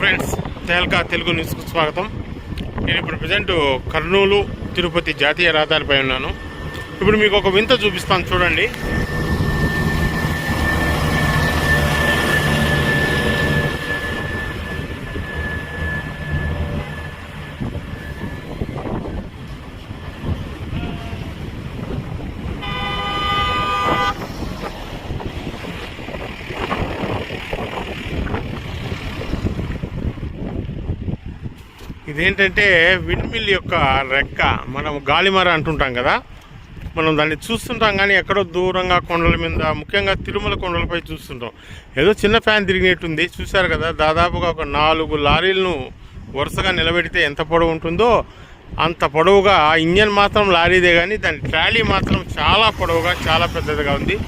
Friends Tehelka Telugu న్యూస్కు స్వాగతం. నేను ఇప్పుడు ప్రజెంట్ కర్నూలు తిరుపతి జాతీయ రహదారిపై ఉన్నాను. ఇప్పుడు మీకు ఒక వింత చూపిస్తాను చూడండి. ఇదేంటంటే విండ్మిల్ యొక్క రెక్క. మనం గాలిమర అంటుంటాం కదా. మనం దాన్ని చూస్తుంటాం కానీ ఎక్కడో దూరంగా కొండల మీద ముఖ్యంగా తిరుమల కొండలపై చూస్తుంటాం. ఏదో చిన్న ఫ్యాన్ తిరిగినట్టుంది. చూశారు కదా దాదాపుగా ఒక నాలుగు లారీలను వరుసగా నిలబెడితే ఎంత పొడవు ఉంటుందో అంత పొడవుగా ఇంజన్ మాత్రం లారీదే కానీ దాని ట్రాలీ మాత్రం చాలా పొడవుగా చాలా పెద్దదిగా ఉంది.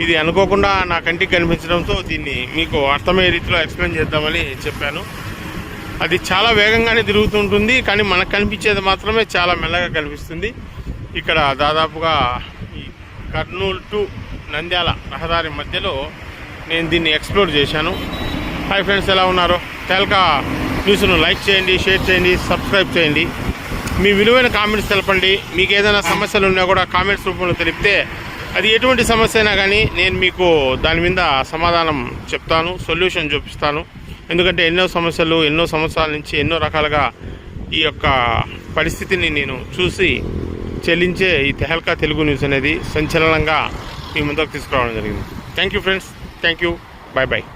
ఇది అనుకోకుండా నా కంటికి కనిపించడంతో దీన్ని మీకు అర్థమయ్యే రీతిలో ఎక్స్ప్లెయిన్ చేద్దామని చెప్పాను. అది చాలా వేగంగానే తిరుగుతుంటుంది కానీ మనకు కనిపించేది మాత్రమే చాలా మెల్లగా కనిపిస్తుంది. ఇక్కడ దాదాపుగా ఈ కర్నూలు టు నంద్యాల రహదారి మధ్యలో నేను దీన్ని ఎక్స్ప్లోర్ చేశాను. హాయ్ ఫ్రెండ్స్ ఎలా ఉన్నారు? తేలిక న్యూస్ను లైక్ చేయండి షేర్ చేయండి సబ్స్క్రైబ్ చేయండి. మీ విలువైన కామెంట్స్ తెలపండి. మీకు ఏదైనా సమస్యలు ఉన్నా కూడా కామెంట్స్ రూపంలో తెలిపితే అది ఎటువంటి సమస్య అయినా కానీ నేను మీకు దాని మీద సమాధానం చెప్తాను సొల్యూషన్ చూపిస్తాను. ఎందుకంటే ఎన్నో సమస్యలు ఎన్నో సంవత్సరాల నుంచి ఎన్నో రకాలుగా ఈ యొక్క పరిస్థితిని నేను చూసి చెల్లించే ఈ తెహల్కా తెలుగు న్యూస్ అనేది సంచలనంగా మీ ముందుకు తీసుకురావడం జరిగింది. Thank you friends thank you bye bye